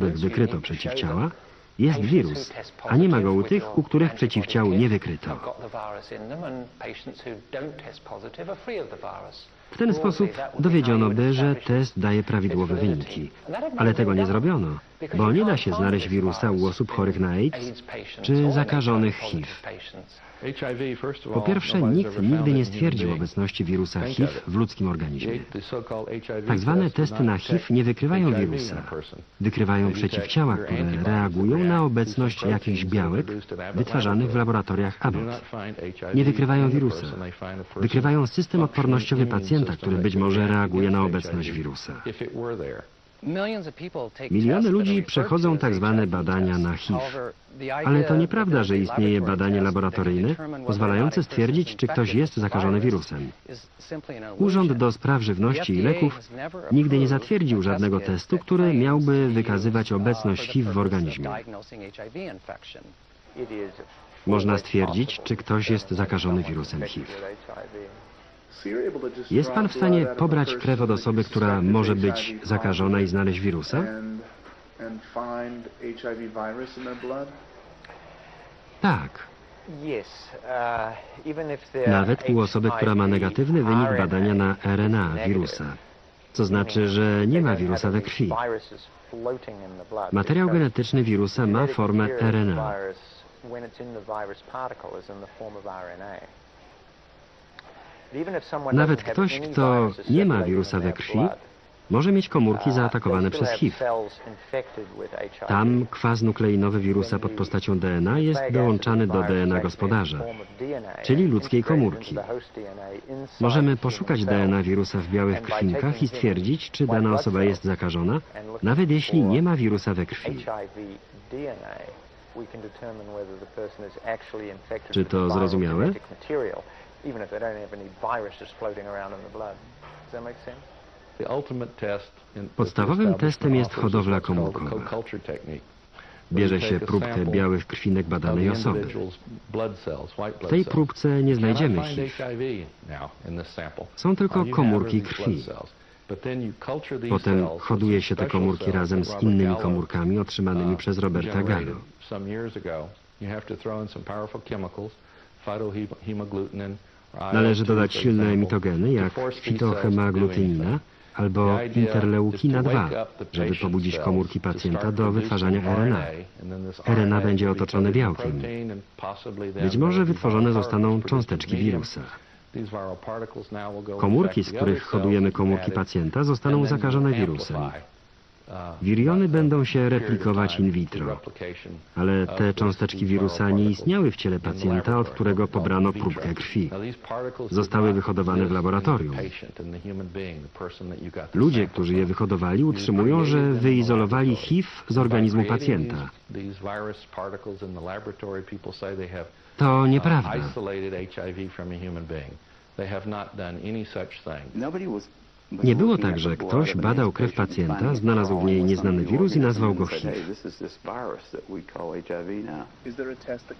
których wykryto przeciwciała, jest wirus, a nie ma go u tych, u których przeciwciał nie wykryto. W ten sposób dowiedziono by, że test daje prawidłowe wyniki. Ale tego nie zrobiono, bo nie da się znaleźć wirusa u osób chorych na AIDS czy zakażonych HIV. Po pierwsze, nikt nigdy nie stwierdził obecności wirusa HIV w ludzkim organizmie. Tak zwane testy na HIV nie wykrywają wirusa. Wykrywają przeciwciała, które reagują na obecność jakichś białek wytwarzanych w laboratoriach Abbott. Nie wykrywają wirusa. Wykrywają system odpornościowy pacjenta, który być może reaguje na obecność wirusa. Miliony ludzi przechodzą tak zwane badania na HIV. Ale to nieprawda, że istnieje badanie laboratoryjne pozwalające stwierdzić, czy ktoś jest zakażony wirusem. Urząd do Spraw Żywności i Leków nigdy nie zatwierdził żadnego testu, który miałby wykazywać obecność HIV w organizmie. Można stwierdzić, czy ktoś jest zakażony wirusem HIV. Jest pan w stanie pobrać krew od osoby, która może być zakażona i znaleźć wirusa? Tak. Nawet u osoby, która ma negatywny wynik badania na RNA wirusa. Co znaczy, że nie ma wirusa we krwi. Materiał genetyczny wirusa ma formę RNA. Nawet ktoś, kto nie ma wirusa we krwi, może mieć komórki zaatakowane przez HIV. Tam kwas nukleinowy wirusa pod postacią DNA jest dołączany do DNA gospodarza, czyli ludzkiej komórki. Możemy poszukać DNA wirusa w białych krwinkach i stwierdzić, czy dana osoba jest zakażona, nawet jeśli nie ma wirusa we krwi. Czy to zrozumiałe? Even if they don't have any viruses floating around in the blood. Does that make sense? Podstawowym testem jest hodowla komórkowa. Bierze się próbkę białych krwinek badanej osoby. W tej próbce nie znajdziemy HIV. Są tylko komórki krwi. Potem hoduje się te komórki razem z innymi komórkami otrzymanymi przez Roberta Gallo. Należy dodać silne mitogeny jak fitohemagglutynina albo interleukina 2, żeby pobudzić komórki pacjenta do wytwarzania RNA. RNA będzie otoczone białkiem. Być może wytworzone zostaną cząsteczki wirusa. Komórki, z których hodujemy komórki pacjenta, zostaną zakażone wirusem. Wiriony będą się replikować in vitro, ale te cząsteczki wirusa nie istniały w ciele pacjenta, od którego pobrano próbkę krwi. Zostały wyhodowane w laboratorium. Ludzie, którzy je wyhodowali, utrzymują, że wyizolowali HIV z organizmu pacjenta. To nieprawda. Nie było tak, że ktoś badał krew pacjenta, znalazł w niej nieznany wirus i nazwał go HIV.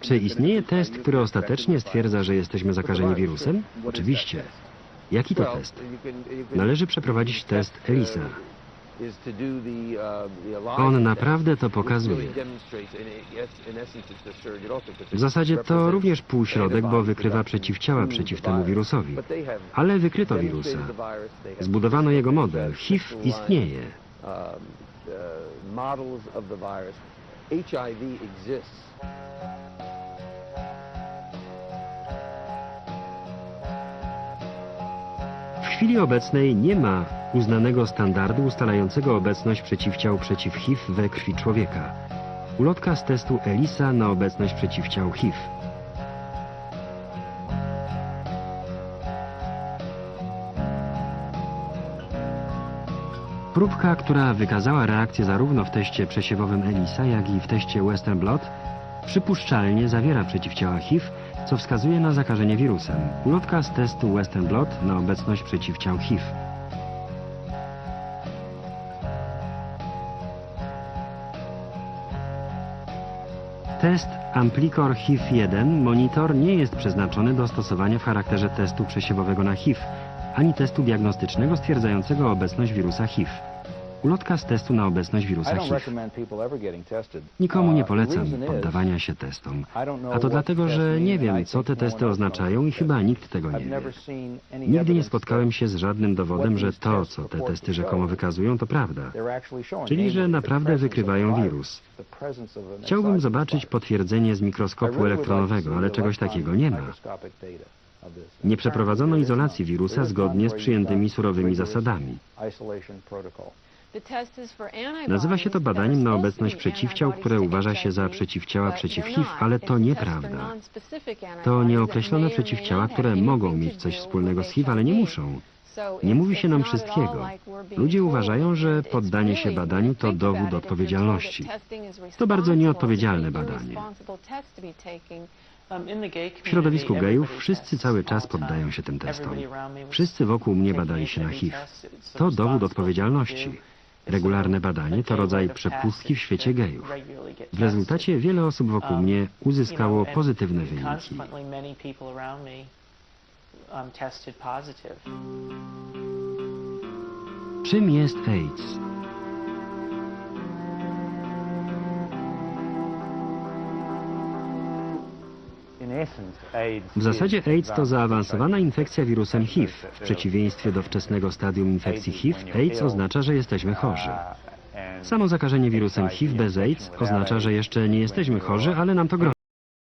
Czy istnieje test, który ostatecznie stwierdza, że jesteśmy zakażeni wirusem? Oczywiście. Jaki to test? Należy przeprowadzić test ELISA. On naprawdę to pokazuje. W zasadzie to również półśrodek, bo wykrywa przeciwciała przeciw temu wirusowi. Ale wykryto wirusa. Zbudowano jego model. HIV istnieje. HIV exists. W chwili obecnej nie ma uznanego standardu ustalającego obecność przeciwciał przeciw HIV we krwi człowieka. Ulotka z testu ELISA na obecność przeciwciał HIV. Próbka, która wykazała reakcję zarówno w teście przesiewowym ELISA, jak i w teście Western Blot, przypuszczalnie zawiera przeciwciała HIV, co wskazuje na zakażenie wirusem. Ulotka z testu Western Blot na obecność przeciwciał HIV. Test Amplicor HIV-1 monitor nie jest przeznaczony do stosowania w charakterze testu przesiewowego na HIV, ani testu diagnostycznego stwierdzającego obecność wirusa HIV. Ulotka z testu na obecność wirusa HIV. Nikomu nie polecam poddawania się testom. A to dlatego, że nie wiem, co te testy oznaczają i chyba nikt tego nie wie. Nigdy nie spotkałem się z żadnym dowodem, że to, co te testy rzekomo wykazują, to prawda. Czyli, że naprawdę wykrywają wirus. Chciałbym zobaczyć potwierdzenie z mikroskopu elektronowego, ale czegoś takiego nie ma. Nie przeprowadzono izolacji wirusa zgodnie z przyjętymi surowymi zasadami. Nazywa się to badaniem na obecność przeciwciał, które uważa się za przeciwciała przeciw HIV, ale to nieprawda. To nieokreślone przeciwciała, które mogą mieć coś wspólnego z HIV, ale nie muszą. Nie mówi się nam wszystkiego. Ludzie uważają, że poddanie się badaniu to dowód odpowiedzialności. To bardzo nieodpowiedzialne badanie. W środowisku gejów wszyscy cały czas poddają się tym testom. Wszyscy wokół mnie badali się na HIV. To dowód odpowiedzialności. Regularne badanie to rodzaj przepustki w świecie gejów. W rezultacie wiele osób wokół mnie uzyskało pozytywne wyniki. Czym jest AIDS? W zasadzie AIDS to zaawansowana infekcja wirusem HIV. W przeciwieństwie do wczesnego stadium infekcji HIV, AIDS oznacza, że jesteśmy chorzy. Samo zakażenie wirusem HIV bez AIDS oznacza, że jeszcze nie jesteśmy chorzy, ale nam to grozi.